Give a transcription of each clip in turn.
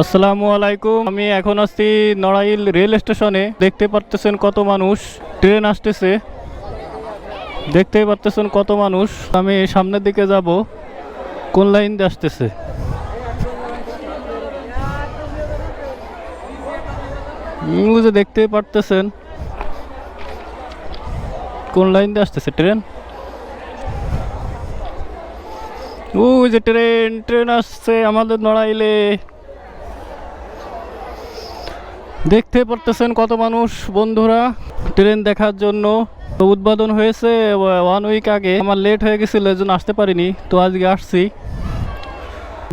আসসালামু আলাইকুম। আমি এখন আসছি নড়াইল রেল স্টেশনে। দেখতে পারতেছেন কত মানুষ। ট্রেন আসতেছে। দেখতেই পারতেছেন কত মানুষ। আমি সামনের দিকে যাব। কোন লাইন দিয়ে আসতেছে? নিউজে দেখতেই পারতেছেন। কোন লাইন দিয়ে আসতেছে ট্রেন? ওই যে ট্রেন ট্রেন আসছে আমাদের নড়াইলে। দেখতে পারতেছেন কত মানুষ, বন্ধুরা। ট্রেন দেখার জন্য উদ্বোধন হয়েছে ওয়ান উইক আগে। আমার লেট হয়ে গেছিল, এই জন্য আসতে পারিনি। তো আজকে আসছি।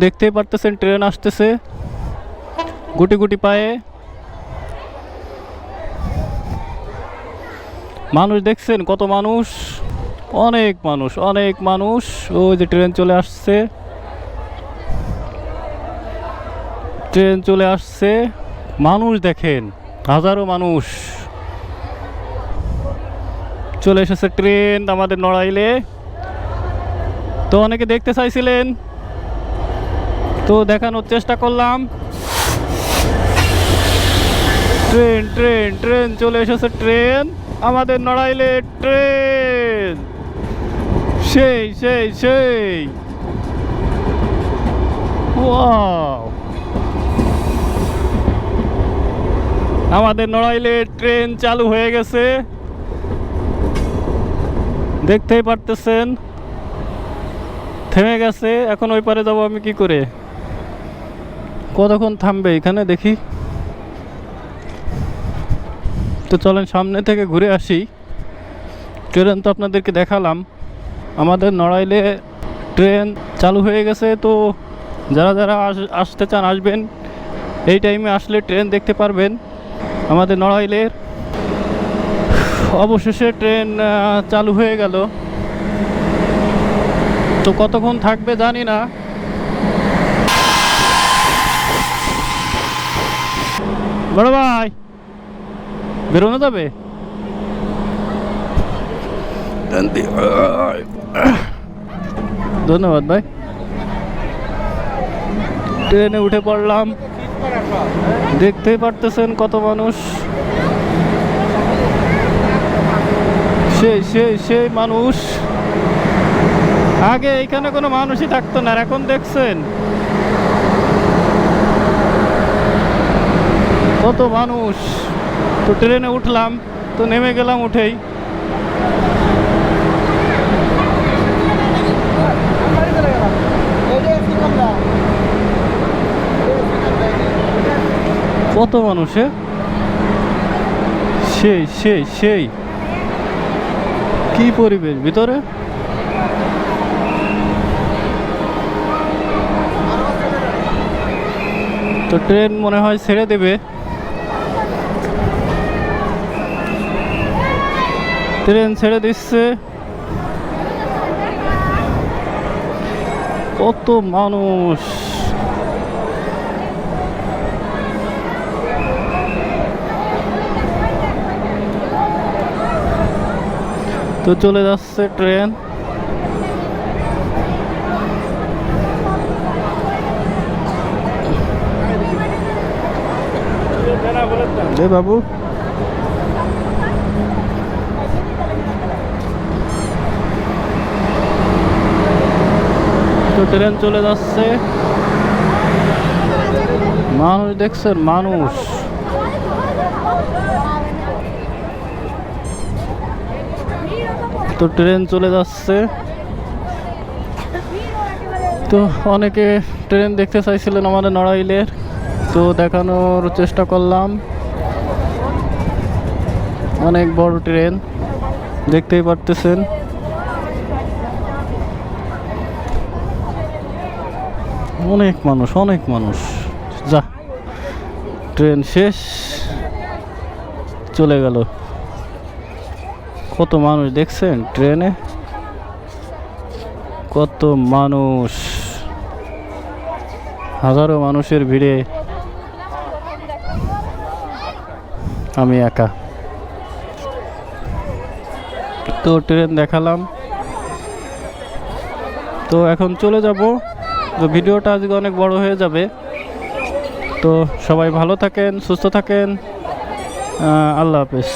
দেখতেই পারতেছেন, ট্রেন আসতেছে। গুটি গুটি পায়ে। মানুষ দেখছেন কত মানুষ? অনেক মানুষ অনেক মানুষ। ওই যে ট্রেন চলে আসছে। ট্রেন চলে আসছে। মানুষ দেখেন, হাজারো মানুষ। চলে এসেছে ট্রেন আমাদের নড়াইলে। তো অনেকে দেখতে চাইছিলেন। তো দেখানোর চেষ্টা করলাম। ট্রেন ট্রেন ট্রেন, চলে এসেছে ট্রেন। আমাদের নড়াইলে ট্রেন। সেই সেই সেই। ওয়াও। আমাদের নড়াইলে ট্রেন চালু হয়ে গেছে। দেখতেই পারতেছেন, থেমে গেছে, এখন ওই পারে যাব আমি কি করে? কতক্ষণ থামবে এখানে দেখি। তো চলেন সামনে থেকে ঘুরে আসি। ট্রেন তো আপনাদেরকে দেখালাম। আমাদের নড়াইলে ট্রেন চালু হয়ে গেছে, তো যারা যারা আস- আসতে চান আসবেন। এই টাইমে আসলে ট্রেন দেখতে পারবেন। আমাদের নড়াইলের। অবশেষে ট্রেন চালু হয়ে গেল। তো কতক্ষণ থাকবে জানি না। বড় ভাই বেরোনো যাবে? ধন্যবাদ ভাই। ট্রেনে উঠে পড়লাম। দেখতেই পারতেছেন কত মানুষ। সেই সেই সেই মানুষ। আগে এখানে কোনো মানুষই থাকতো না এখন দেখছেন। কত মানুষ। তো ট্রেনে উঠলাম, তো নেমে গেলাম উঠেই। কত মানুষে? সেই সেই সেই। কি পরিবেশ ভিতরে? তো ট্রেন মনে হয় ছেড়ে দেবে। ট্রেন ছেড়ে দিচ্ছে। কত মানুষ? তো চলে যাচ্ছে ট্রেন। বাবু। তো ট্রেন চলে যাচ্ছে। মানুষ দেখছেন মানুষ। তো ট্রেন চলে যাচ্ছে। তো অনেকে ট্রেন দেখতে চাইছিলেন আমাদের নড়াইলের। তো দেখানোর চেষ্টা করলাম। অনেক বড় ট্রেন, দেখতেই পারতেছেন। অনেক মানুষ অনেক মানুষ। যা, ট্রেন শেষ, চলে গেল। কত মানুষ দেখছেন ট্রেনে? কত মানুষ? হাজারো মানুষের ভিড়ে। আমি একা। তো ট্রেন দেখালাম। তো এখন চলে যাব। তো ভিডিওটা আজকে অনেক বড় হয়ে যাবে। তো সবাই ভালো থাকেন, সুস্থ থাকেন। আল্লাহ হাফেজ।